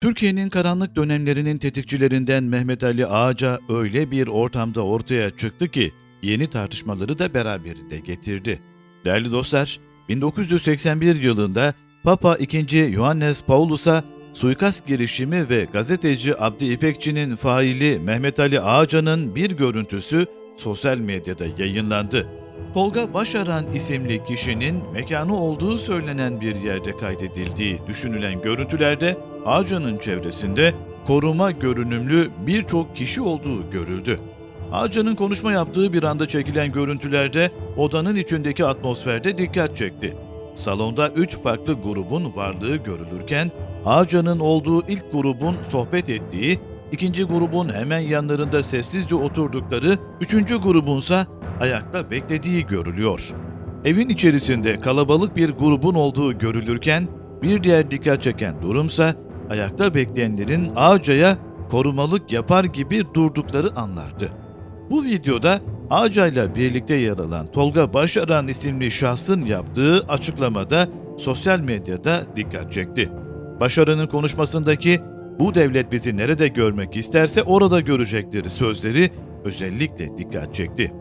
Türkiye'nin karanlık dönemlerinin tetikçilerinden Mehmet Ali Ağaca öyle bir ortamda ortaya çıktı ki yeni tartışmaları da beraberinde getirdi. Değerli dostlar, 1981 yılında Papa II. Johannes Paulus'a suikast girişimi ve gazeteci Abdi İpekçi'nin faili Mehmet Ali Ağaca'nın bir görüntüsü sosyal medyada yayınlandı. Tolga Başaran isimli kişinin mekanı olduğu söylenen bir yerde kaydedildiği düşünülen görüntülerde Ağaca'nın çevresinde koruma görünümlü birçok kişi olduğu görüldü. Ağaca'nın konuşma yaptığı bir anda çekilen görüntülerde odanın içindeki atmosferde dikkat çekti. Salonda üç farklı grubun varlığı görülürken Ağaca'nın olduğu ilk grubun sohbet ettiği, ikinci grubun hemen yanlarında sessizce oturdukları, üçüncü grubunsa ayakta beklediği görülüyor. Evin içerisinde kalabalık bir grubun olduğu görülürken bir diğer dikkat çeken durumsa ayakta bekleyenlerin Ağaca'ya korumalık yapar gibi durdukları anlardı. Bu videoda Ağaca'yla birlikte yer alan Tolga Başaran isimli şahsın yaptığı açıklamada sosyal medyada dikkat çekti. Başaran'ın konuşmasındaki bu devlet bizi nerede görmek isterse orada görecektir sözleri özellikle dikkat çekti.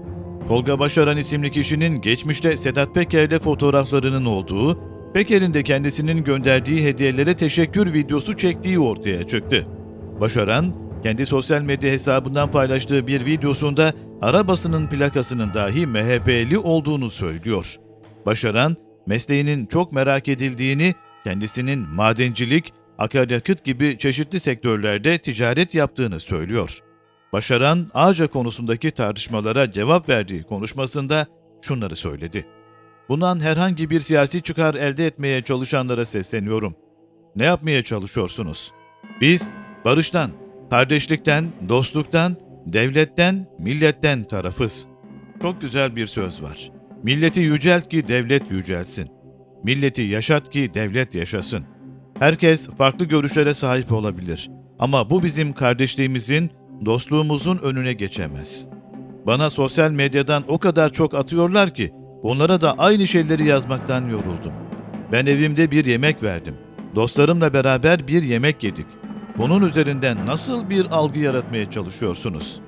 Tolga Başaran isimli kişinin geçmişte Sedat Peker'le fotoğraflarının olduğu, Peker'in de kendisinin gönderdiği hediyelere teşekkür videosu çektiği ortaya çıktı. Başaran, kendi sosyal medya hesabından paylaştığı bir videosunda arabasının plakasının dahi MHP'li olduğunu söylüyor. Başaran, mesleğinin çok merak edildiğini, kendisinin madencilik, akaryakıt gibi çeşitli sektörlerde ticaret yaptığını söylüyor. Başaran, Ağaca konusundaki tartışmalara cevap verdiği konuşmasında şunları söyledi. Bundan herhangi bir siyasi çıkar elde etmeye çalışanlara sesleniyorum. Ne yapmaya çalışıyorsunuz? Biz barıştan, kardeşlikten, dostluktan, devletten, milletten tarafız. Çok güzel bir söz var. Milleti yücelt ki devlet yücelsin. Milleti yaşat ki devlet yaşasın. Herkes farklı görüşlere sahip olabilir. Ama bu bizim kardeşliğimizin, dostluğumuzun önüne geçemez. Bana sosyal medyadan o kadar çok atıyorlar ki onlara da aynı şeyleri yazmaktan yoruldum. Ben evimde bir yemek verdim. Dostlarımla beraber bir yemek yedik. Bunun üzerinden nasıl bir algı yaratmaya çalışıyorsunuz?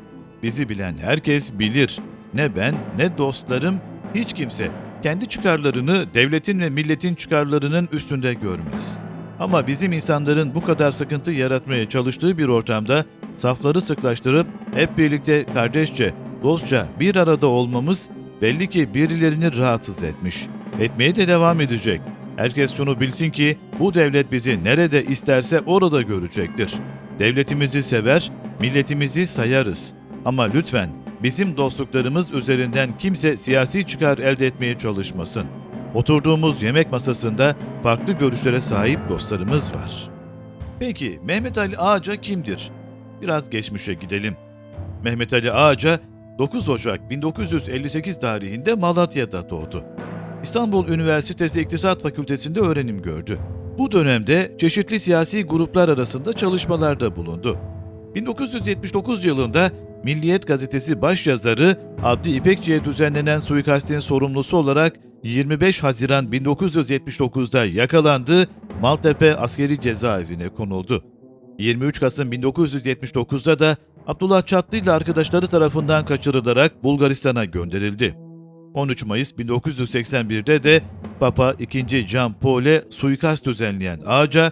Bizi bilen herkes bilir. Ne ben ne dostlarım hiç kimse kendi çıkarlarını devletin ve milletin çıkarlarının üstünde görmez. Ama bizim insanların bu kadar sıkıntı yaratmaya çalıştığı bir ortamda safları sıklaştırıp hep birlikte kardeşçe, dostça bir arada olmamız belli ki birilerini rahatsız etmiş. Etmeye de devam edecek. Herkes şunu bilsin ki bu devlet bizi nerede isterse orada görecektir. Devletimizi sever, milletimizi sayarız. Ama lütfen bizim dostluklarımız üzerinden kimse siyasi çıkar elde etmeye çalışmasın. Oturduğumuz yemek masasında farklı görüşlere sahip dostlarımız var. Peki Mehmet Ali Ağaca kimdir? Biraz geçmişe gidelim. Mehmet Ali Ağaca 9 Ocak 1958 tarihinde Malatya'da doğdu. İstanbul Üniversitesi İktisat Fakültesi'nde öğrenim gördü. Bu dönemde çeşitli siyasi gruplar arasında çalışmalarda bulundu. 1979 yılında Milliyet Gazetesi başyazarı Abdi İpekçi'ye düzenlenen suikastin sorumlusu olarak 25 Haziran 1979'da yakalandı, Maltepe askeri cezaevine konuldu. 23 Kasım 1979'da da Abdullah Çatlı ile arkadaşları tarafından kaçırılarak Bulgaristan'a gönderildi. 13 Mayıs 1981'de de Papa II. Can Paul'e suikast düzenleyen Ağaca,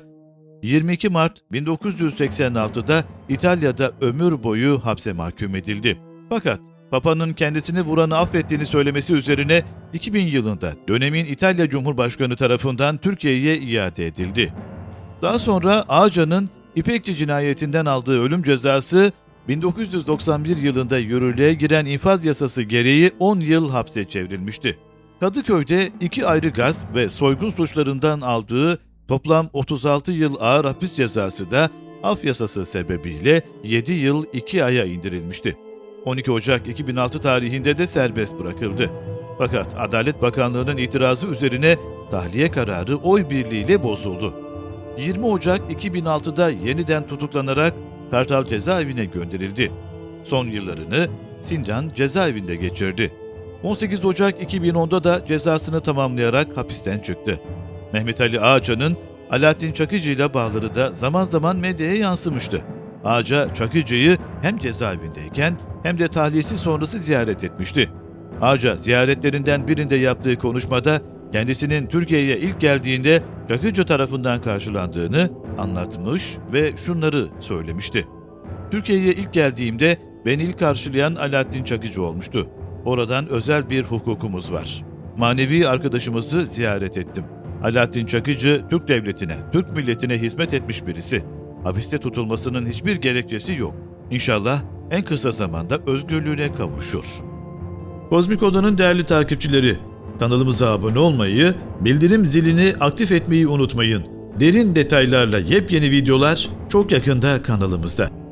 22 Mart 1986'da İtalya'da ömür boyu hapse mahkum edildi. Fakat Papa'nın kendisini vuranı affettiğini söylemesi üzerine 2000 yılında dönemin İtalya Cumhurbaşkanı tarafından Türkiye'ye iade edildi. Daha sonra Ağca'nın İpekçi cinayetinden aldığı ölüm cezası 1991 yılında yürürlüğe giren infaz yasası gereği 10 yıl hapse çevrilmişti. Kadıköy'de iki ayrı gasp ve soygun suçlarından aldığı toplam 36 yıl ağır hapis cezası da af yasası sebebiyle 7 yıl 2 aya indirilmişti. 12 Ocak 2006 tarihinde de serbest bırakıldı. Fakat Adalet Bakanlığı'nın itirazı üzerine tahliye kararı oy birliğiyle bozuldu. 20 Ocak 2006'da yeniden tutuklanarak Kartal cezaevine gönderildi. Son yıllarını Sincan cezaevinde geçirdi. 18 Ocak 2010'da da cezasını tamamlayarak hapisten çıktı. Mehmet Ali Ağaça'nın Alaaddin Çakıcı ile bağları da zaman zaman medyaya yansımıştı. Ağaca Çakıcı'yı hem cezaevindeyken hem de tahliyesi sonrası ziyaret etmişti. Ağaca ziyaretlerinden birinde yaptığı konuşmada kendisinin Türkiye'ye ilk geldiğinde Çakıcı tarafından karşılandığını anlatmış ve şunları söylemişti. Türkiye'ye ilk geldiğimde beni ilk karşılayan Alaaddin Çakıcı olmuştu. Oradan özel bir hukukumuz var. Manevi arkadaşımızı ziyaret ettim. Alaaddin Çakıcı, Türk devletine, Türk milletine hizmet etmiş birisi. Hapiste tutulmasının hiçbir gerekçesi yok. İnşallah en kısa zamanda özgürlüğüne kavuşur. Kozmik Oda'nın değerli takipçileri, kanalımıza abone olmayı, bildirim zilini aktif etmeyi unutmayın. Derin detaylarla yepyeni videolar çok yakında kanalımızda.